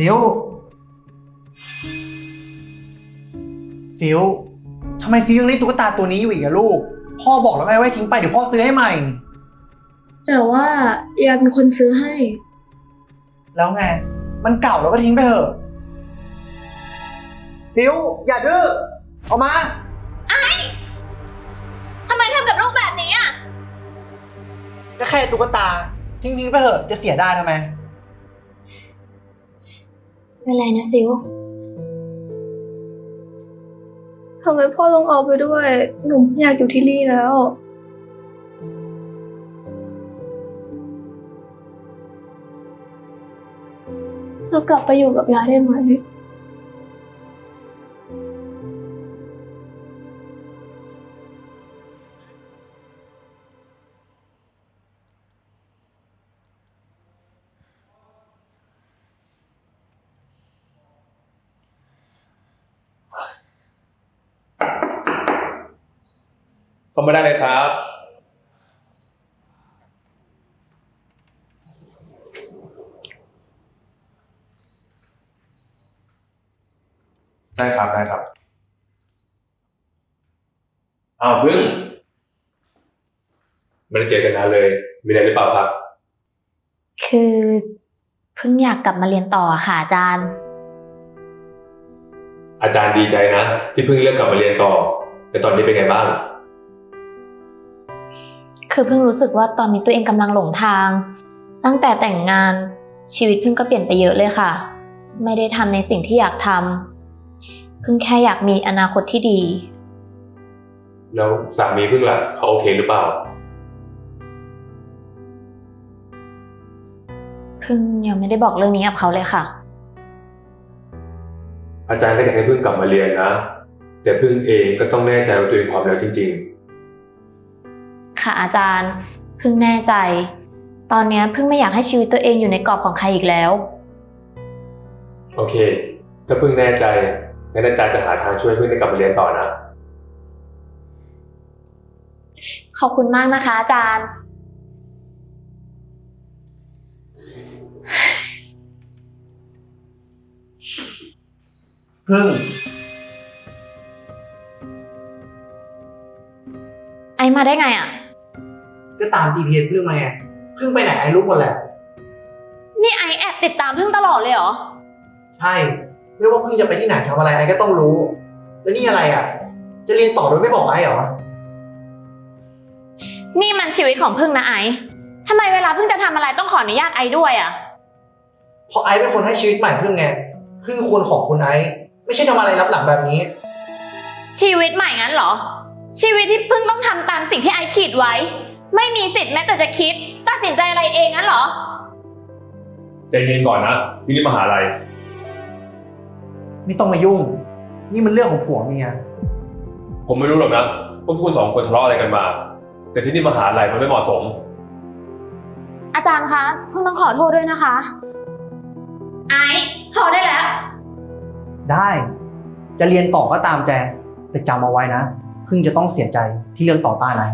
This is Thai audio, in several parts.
ฟิวฟิวทำไมฟิวยังเล่นตุ๊กตาตัวนี้อยู่อีกอะลูก พ่อบอกแล้วไงว่าให้ทิ้งไปเดี๋ยวพ่อซื้อให้ใหม่ แต่ว่ายายเป็นคนซื้อให้ แล้วไง มันเก่าแล้วก็ทิ้งไปเถอะฟิวอย่าดื้อออกมา ทำไมทำกับลูกแบบนี้อะ ก็แค่ตุ๊กตา ทิ้งทิ้งๆไปเถอะจะเสียได้ทำไม เป็นไรนะซิวทำไมพ่อต้องเอาไปด้วย หนูไม่อยากอยู่ที่นี่แล้ว เรากลับไปอยู่กับยายได้ไหม เข้ามาได้เลยครับ ได้ครับได้ครับอ้าวพึ่งไม่ได้เจอกันนานเลย มีอะไรหรือเปล่าครับ คือเพิ่งอยากกลับมาเรียนต่ออะค่ะอาจารย์ อาจารย์ดีใจนะ ที่เพิ่งเลือกกลับมาเรียนต่อแต่ตอนนี้เป็นไงบ้าง คือเพิ่งรู้สึกว่าตอนนี้ตัวเองกำลังหลงทาง ตั้งแต่แต่งงานชีวิตเพิ่งก็เปลี่ยนไปเยอะเลยค่ะ ไม่ได้ทำในสิ่งที่อยากทำเพิ่งแค่อยากมีอนาคตที่ดี แล้วสามีพึ่งล่ะเขาโอเคหรือเปล่า เพิ่งยังไม่ได้บอกเรื่องนี้กับเขาเลยค่ะ อาจารย์ก็อยากให้พึ่งกลับมาเรียนนะ แต่พึ่งเองก็ต้องแน่ใจว่าตัวเองพร้อมแล้วจริง ค่ะอาจารย์ เพิ่งแน่ใจ ตอนเนี้ยเพิ่งไม่อยากให้ชีวิตตัวเองอยู่ในกรอบของใครอีกแล้วๆโอเค ถ้าพึ่งแน่ใจงั้นอาจารย์จะหาทางช่วยพึ่งได้กลับมาเรียนต่อนะ ขอบคุณมากนะคะอาจารย์ พึ่ง ไอมาได้ไงอะ ก็ตาม GPS พึ่งมาไงพึ่งไปไหนไอ้รู้หมดแหละ นี่ไอแอบติดตามเพิ่งตลอดเลยเหรอ ใช่ ไม่ว่าพึ่งจะไปที่ไหนทำอะไรไอ้ก็ต้องรู้ แล้วนี่อะไรอะ จะเรียนต่อโดยไม่บอกไอ้เหรอ นี่มันชีวิตของพึ่งนะไอทำไมเวลาพึ่งจะทำอะไรต้องขออนุญาตไอด้วยอะ เพราะไอ้เป็นคนให้ชีวิตใหม่พึ่งไงพึ่งควรขอบคุณไอ้ไม่ใช่ทำอะไรรับหลังแบบนี้ ชีวิตใหม่งั้นเหรอ ชีวิตที่พึ่งต้องทำตามสิ่งที่ไอขีดไว้ ไม่มีสิทธิ์แม้แต่จะคิด ตัดสินใจอะไรเองงั้นเหรอ ใจเย็นก่อนนะที่นี่มหาลัย ไม่ต้องมายุ่ง นี่มันเรื่องของผัวเมีย ผมไม่รู้หรอกนะว่าพวกคุณสองคนทะเลาะอะไรกันมา แต่ที่นี่มหาลัยมันไม่เหมาะสม อาจารย์คะพึ่งต้องขอโทษด้วยนะคะ ไอพอได้แล้ว ได้ จะเรียนต่อก็ตามแจแต่จำเอาไว้นะพึ่งจะต้องเสียใจที่เรื่องต่อต้านไอ้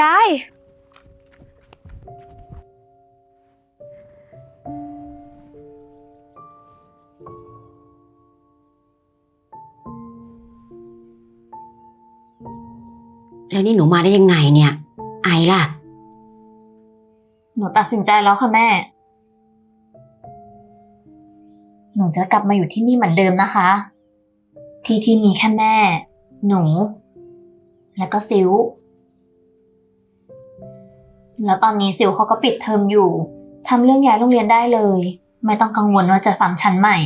ยาย แล้วนี่หนูมาได้ยังไงเนี่ย ไอล่ะ หนูตัดสินใจแล้วค่ะแม่ หนูจะกลับมาอยู่ที่นี่เหมือนเดิมนะคะ ที่ที่มีแค่แม่ หนู แล้วก็ซิว แล้วตอนนี้ซิวเขาก็ปิดเทอมอยู่ทำเรื่องย้ายโรงเรียนได้เลย ไม่ต้องกังวลว่าจะซ้ำชั้นใหม่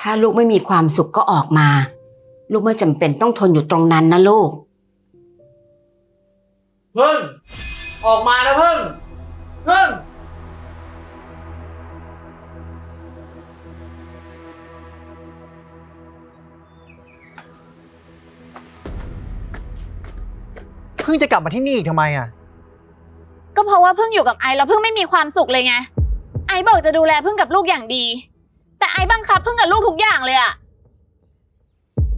ถ้าลูกไม่มีความสุขก็ออกมา ลูกไม่จำเป็นต้องทนอยู่ตรงนั้นนะลูกพึ่ง ออกมานะพึ่งพึ่ง พึ่งจะกลับมาที่นี่อีกทำไมอะ ก็เพราะว่าเพิ่งอยู่กับไอแล้วเพิ่งไม่มีความสุขเลยไง ไอบอกจะดูแลพึ่งกับลูกอย่างดี แต่ไอบังคับพึ่งกับลูกทุกอย่างเลยอะ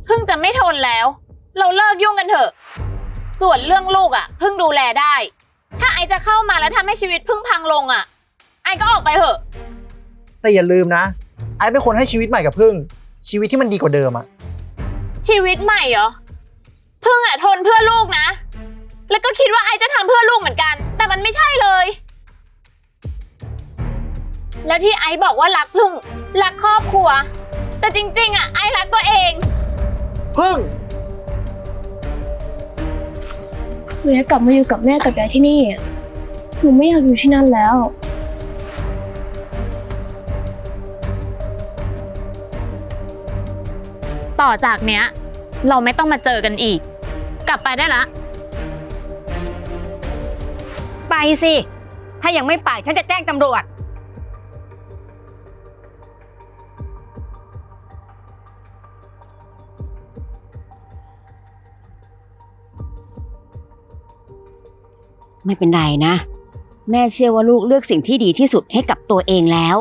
พึ่งจะไม่ทนแล้ว เราเลิกยุ่งกันเถอะ ส่วนเรื่องลูกอะพึ่งดูแลได้ ถ้าไอจะเข้ามาแล้วทำให้ชีวิตพึ่งพังลงอะไอก็ออกไปเถอะ แต่อย่าลืมนะ ไอซ์เป็นคนให้ชีวิตใหม่กับพึ่ง ชีวิตที่มันดีกว่าเดิมอะชีวิตใหม่เหรอพึ่งอะทนเพื่อลูกนะ แล้วก็คิดว่าไอจะทำเพื่อลูกเหมือนกัน แต่มันไม่ใช่เลย แล้วที่ไอบอกว่ารักพึ่ง รักครอบครัว แต่จริง ๆอะไอรักตัวเอง พึ่ง หนูอยากกลับมาอยู่กับแม่กับยายที่นี่อะหนูไม่อยากอยู่ที่นั่นแล้ว ต่อจากเนี้ย เราไม่ต้องมาเจอกันอีก กลับไปได้ละ ไปสิ ถ้ายังไม่ไปฉันจะแจ้งตำรวจ ไม่เป็นไรนะ แม่เชื่อว่าลูกเลือกสิ่งที่ดีที่สุดให้กับตัวเองแล้ว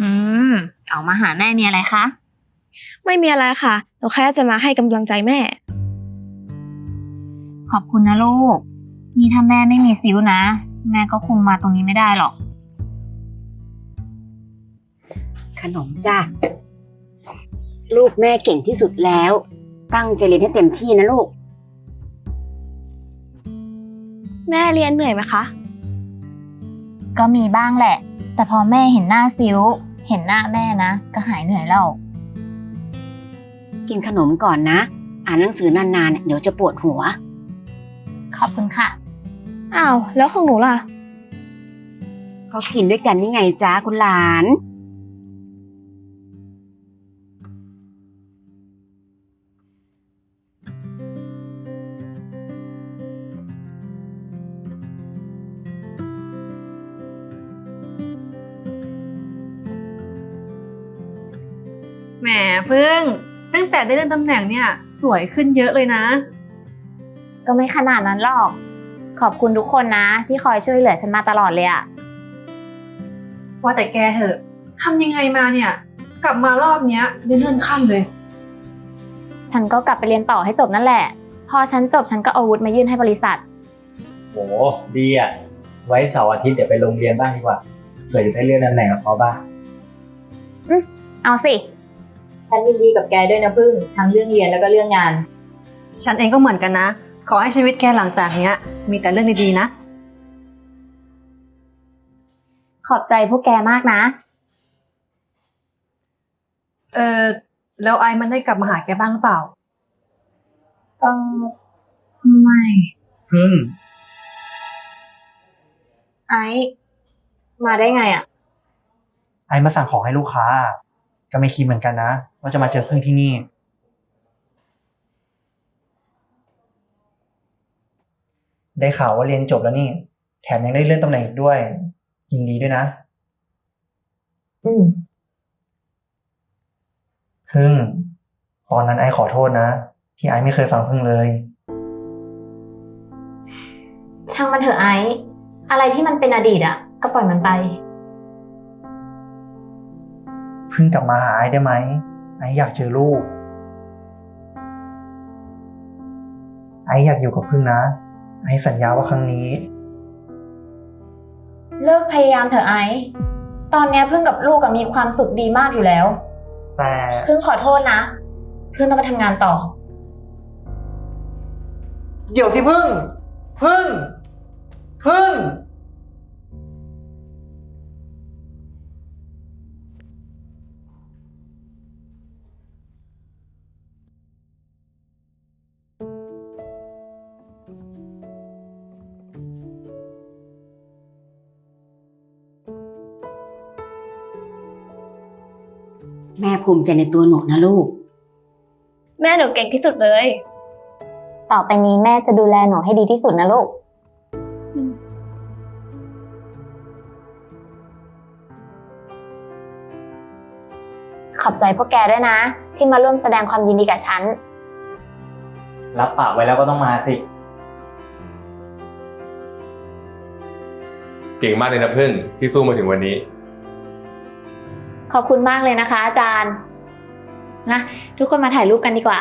อืมออกมาหาแม่มีอะไรคะ ไม่มีอะไรค่ะหนูแค่จะมาให้กำลังใจแม่ ขอบคุณนะลูก นี่ถ้าแม่ไม่มีซิวนะ แม่ก็คงมาตรงนี้ไม่ได้หรอก ขนมจ้าลูกแม่เก่งที่สุดแล้ว ตั้งใจเรียนให้เต็มที่นะลูก แม่เรียนเหนื่อยไหมคะ ก็มีบ้างแหละ แต่พอแม่เห็นหน้าซิวเห็นหน้าแม่นะ ก็หายเหนื่อยแล้วกินขนมก่อนนะ อ่านหนังสือนานๆเดี๋ยวจะปวดหัว ขอบคุณค่ะ อ้าว แล้วของหนูล่ะ ก็กินด้วยกันนี่ไงจ้าคุณหลาน แหมพึ่ง ตั้งแต่ได้เลื่อนตำแหน่งเนี่ย สวยขึ้นเยอะเลยนะ ก็ไม่ขนาดนั้นหรอก ขอบคุณทุกคนนะ ที่คอยช่วยเหลือฉันมาตลอดเลยอะว่าแต่แกเหอะทำยังไงมาเนี่ย กลับมารอบเนี้ยได้เลื่อนขั้นเลย ฉันก็กลับไปเรียนต่อให้จบนั่นแหละ พอฉันจบฉันก็เอาวุฒิมายื่นให้บริษัท โหดีอะ ไว้เสาร์อาทิตย์เดี๋ยวไปโรงเรียนบ้างดีกว่าเผื่อจะได้เลื่อนตำแหน่งกับเขาบ้าง เอาสิ ฉันยินดีกับแกด้วยนะพึ่งทั้งเรื่องเรียนแล้วก็เรื่องงาน ฉันเองก็เหมือนกันนะ ขอให้ชีวิตแกหลังจากเนี้ย มีแต่เรื่องดีๆนะ ขอบใจพวกแกมากนะ เออแล้วไอ้มันได้กลับมาหาแกบ้างหรือเปล่า เออไม่ พึ่ง ไอซ์มาได้ไงอะ ไอซ์มาสั่งของให้ลูกค้า ก็ไม่คิดเหมือนกันนะ ว่าจะมาเจอพึ่งที่นี่ ได้ข่าวว่าเรียนจบแล้วนี่ แถมยังได้เลื่อนตำแหน่งอีกด้วย ยินดีด้วยนะ อืมพึ่ง ตอนนั้นไอซ์ขอโทษนะ ที่ไอซ์ไม่เคยฟังพึ่งเลย ช่างมันเถอะไอซ์อะไรที่มันเป็นอดีตอะก็ปล่อยมันไป พึ่งกลับมาหาไอซ์ได้ไหมไอซ์อยากเจอลูก ไอซ์อยากอยู่กับพึ่งนะ ไอซ์สัญญาว่าครั้งนี้ เลิกพยายามเถอะไอซ์ตอนเนี้ยพึ่งกับลูกอะมีความสุขดีมากอยู่แล้ว แต่พึ่งขอโทษนะพึ่งต้องไปทำงานต่อ เดี๋ยวสิพึ่ง พึ่ง พึ่ง แม่ภูมิใจในตัวหนูนะลูก แม่หนูเก่งที่สุดเลยไปต่อไปนี้แม่จะดูแลหนูให้ดีที่สุดนะลูก ขอบใจพวกแกด้วยนะ ที่มาร่วมแสดงความยินดีกับฉัน รับปากไว้แล้วก็ต้องมาสิ เก่งมากเลยนะพึ่งที่สู้มาถึงวันนี้ ขอบคุณมากเลยนะคะ อาจารย์นะทุกคนมาถ่ายรูปกันดีกว่า